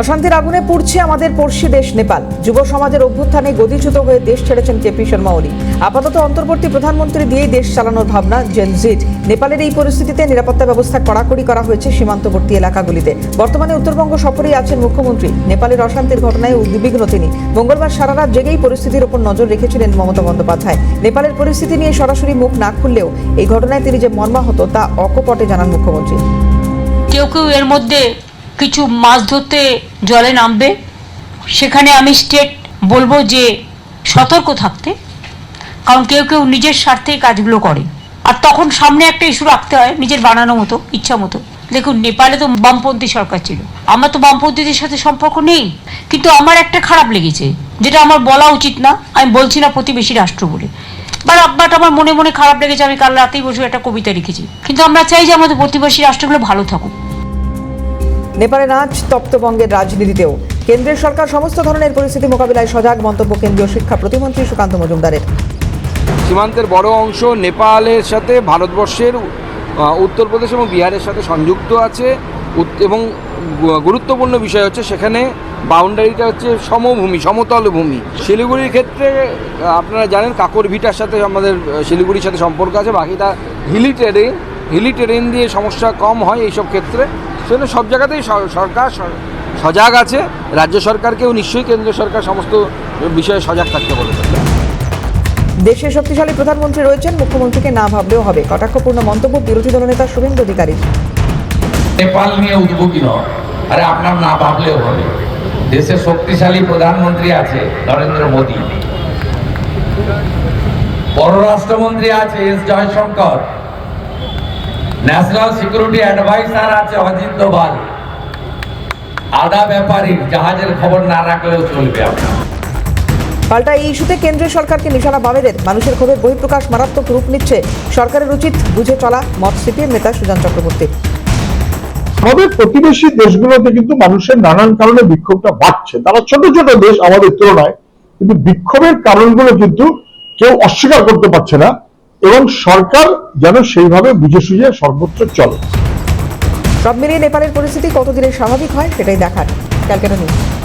অশান্তির আগুনে পুড়ছে আমাদের পড়শি দেশ নেপাল। যুব সমাজের অভ্যুত্থানে গদিচ্যুত হয়ে দেশ ছেড়েছেন কেপি শর্মা ওলি। আপাতত অন্তর্বর্তী প্রধানমন্ত্রী দিয়েই দেশ চালানোর ভাবনা জেনজিট নেপালের এই পরিস্থিতিতে নিরাপত্তা ব্যবস্থা কড়াকড়ি করা হয়েছে সীমান্তবর্তী এলাকাগুলিতে। বর্তমানে উত্তরবঙ্গ সফরেই আছেন মুখ্যমন্ত্রী। নেপালের অশান্তির ঘটনায় উদ্বিগ্ন তিনি। মঙ্গলবার সারা রাত জেগেই পরিস্থিতির উপর নজর রেখেছিলেন মমতা বন্দ্যোপাধ্যায়। নেপালের পরিস্থিতি নিয়ে সরাসরি মুখ না খুললেও এই ঘটনায় তিনি যে মর্মাহত তা অকপটে জানান মুখ্যমন্ত্রী। কেউ কেউ এর মধ্যে কিছু মাছ ধরতে জলে নামবে। সেখানে আমি স্টেট বলব যে সতর্ক থাকতে, কারণ কেউ কেউ নিজের স্বার্থেই কাজগুলো করে। আর তখন সামনে একটা ইস্যু রাখতে হয়, নিজের বানানো মতো, ইচ্ছা মতো। দেখুন, নেপালে তো বামপন্থী সরকার ছিল। আমার তো বামপন্থীদের সাথে সম্পর্ক নেই, কিন্তু আমার একটা খারাপ লেগেছে, যেটা আমার বলা উচিত না, আমি বলছি না প্রতিবেশী রাষ্ট্র বলে। বাট বাট আমার মনে মনে খারাপ লেগেছে, আমি কাল রাতেই বসে একটা কবিতা লিখেছি। কিন্তু আমরা চাই যে আমাদের প্রতিবেশী রাষ্ট্রগুলো ভালো থাকুক। নেপালের আজ তপ্তবঙ্গের রাজনীতিতেও কেন্দ্রের সরকার সমস্ত ধরনের পরিস্থিতি মোকাবিলায় সজাগ মন্তব্য কেন্দ্রীয় শিক্ষা প্রতিমন্ত্রী সুকান্ত মজুমদারের। সীমান্তের বড় অংশ নেপালের সাথে ভারতবর্ষের উত্তরপ্রদেশ এবং বিহারের সাথে সংযুক্ত আছে। এবং গুরুত্বপূর্ণ বিষয় হচ্ছে সেখানে বাউন্ডারিটা হচ্ছে সমভূমি সমতল ভূমি শিলিগুড়ির ক্ষেত্রে আপনারা জানেন কাকর ভিটার সাথে আমাদের শিলিগুড়ির সাথে সম্পর্ক আছে, বাকিটা হিলি টেরেন হিলি ট্রেন দিয়ে সমস্যা কম হয় এইসব ক্ষেত্রে। সেজন্য সব জায়গাতেই সরকার সজাগ আছে। রাজ্য সরকারকেও নিশ্চয়ই কেন্দ্রীয় সরকার সমস্ত বিষয়ে সজাগ থাকতে বলেছে দেশের শক্তিশালী প্রধানমন্ত্রী রয়েছেন মুখ্যমন্ত্রীকে না ভাবলেও হবে। কটাক্ষপূর্ণ মন্তব্য বিরোধী দলনেতা শুভেন্দু অধিকারী নেপাল নিয়ে উদ্যোগী নয়। আরে আপনার না ভাবলেও হবে। দেশে শক্তিশালী প্রধানমন্ত্রী আছে নরেন্দ্র মোদী। পররাষ্ট্রমন্ত্রী আছে S Jaishankar. National security adviser আছে অজিত দোভাল। আদা ব্যাপারী জাহাজের খবর না রাখলেও চলবে আপনার পাল্টা এই ইস্যুতে কেন্দ্রীয় সরকারকে নিশানা বামেদের। মানুষের ক্ষোভের বহিঃপ্রকাশ মারাত্মক রূপ নিচ্ছে সরকারের উচিত বুঝে চলা মত সিপিএম নেতা সুজান চক্রবর্তী। আমাদের প্রতিবেশী দেশগুলোতে কিন্তু মানুষের নানান কারণে বিক্ষোভটা বাড়ছে। তারা ছোট ছোট দেশ আমাদের তুলনায় কিন্তু বিক্ষোভের কারণগুলো কিন্তু কেউ অস্বীকার করতে পারছে না। এবং সরকার যেন সেইভাবে বুঝে সুঝে সর্বোচ্চ চলে। সব মিলিয়ে নেপালের পরিস্থিতি কতদিনে স্বাভাবিক হয়, সেটাই দেখার। ক্যালকাটা নিউজ।